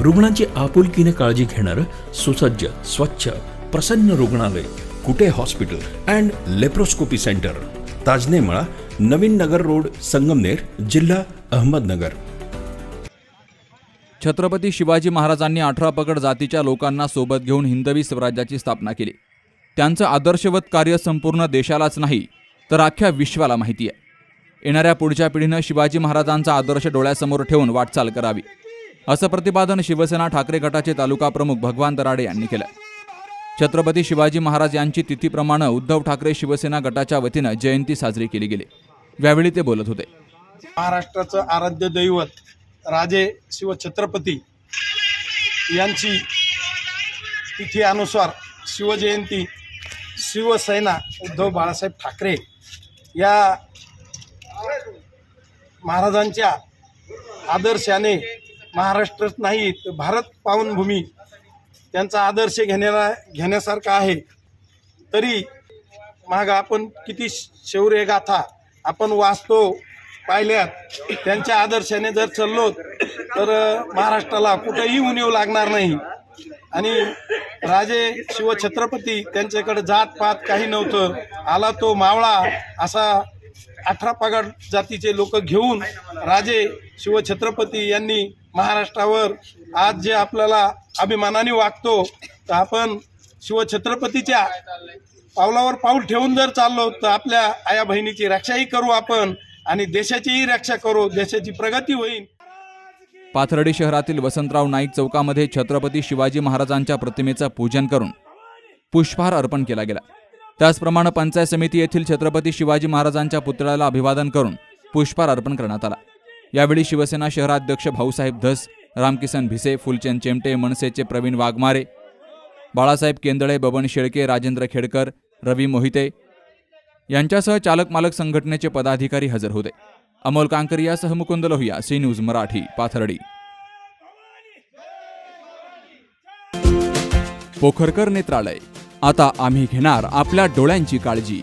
रुग्णांची आपुलकीने काळजी घेणारं सुसज्ज स्वच्छ प्रसन्न रुग्णालय Kute hospital and laparoscopy centre. Tajnemala Navin Nagar road Sangamner जिल्हा अहमदनगर. छत्रपती शिवाजी महाराजांनी अठरा पकड जातीच्या लोकांना सोबत घेऊन हिंदवी स्वराज्याची स्थापना केली. त्यांचं आदर्शवत कार्य संपूर्ण देशालाच नाही तर अख्ख्या विश्वाला माहिती आहे. येणाऱ्या पुढच्या पिढीनं शिवाजी महाराजांचा आदर्श डोळ्यासमोर ठेवून वाटचाल करावी. असं प्रतिपादन शिवसेना ठाकरे गटाचे तालुका प्रमुख भगवान दराडे यांनी केलं. छत्रपती शिवाजी महाराज यांची तिथीप्रमाणे उद्धव ठाकरे शिवसेना गटाच्या वतीनं जयंती साजरी केली गेली. यावेळी ते बोलत होते. महाराष्ट्राचं आराध्य दैवत राजे शिवछत्रपती यांची तिथी अनुसार शिवजयंती शिवसेना उद्धव बाळासाहेब ठाकरे या महाराजांच्या आदर्शाने महाराष्ट्रच नाही तर भारत पावनभूमी त्यांचा आदर्श घेण्याला घेण्यासारखा आहे. तरी माग आपण किती शौर्य गाथा आपण वाचतो पाहिल्यात. त्यांच्या आदर्शाने जर चाललो तर महाराष्ट्राला कुठंही उणीव लागणार नाही. आणि राजे शिवछत्रपती त्यांच्याकडे जात पात काही नव्हतं. आला तो मावळा असा अठरा पगड जातीचे लोक घेऊन राजे शिवछत्रपती यांनी महाराष्ट्रावर आज जे आपल्याला अभिमानाने वागतो तर आपण शिवछत्रपतीच्या पावलावर पाऊल ठेवून जर चाललो तर आपल्या आया बहिणीची रक्षाही करू आपण आणि देशाचीही रक्षा करू देशाची प्रगती होईल. पाथर्डी शहरातील वसंतराव नाईक चौकामध्ये छत्रपती शिवाजी महाराजांच्या प्रतिमेचं पूजन करून पुष्पहार अर्पण केला गेला. त्याचप्रमाणे पंचायत समिती येथील छत्रपती शिवाजी महाराजांच्या पुतळ्याला अभिवादन करून पुष्पहार अर्पण करण्यात आला. यावेळी शिवसेना शहराध्यक्ष भाऊसाहेब धस रामकिसन भिसे फुलचंद चेमटे मनसेचे प्रवीण वाघमारे बाळासाहेब केंदळे बबन शेळके राजेंद्र खेडकर रवी मोहिते यांच्यासह चालक मालक संघटनेचे पदाधिकारी हजर होते. अमोल कांकर यासह मुकुंद लोहिया सी न्यूज मराठी पाथर्डी. पोखरकर नेत्रालय. आता आम्ही घेणार आपल्या डोळ्यांची काळजी.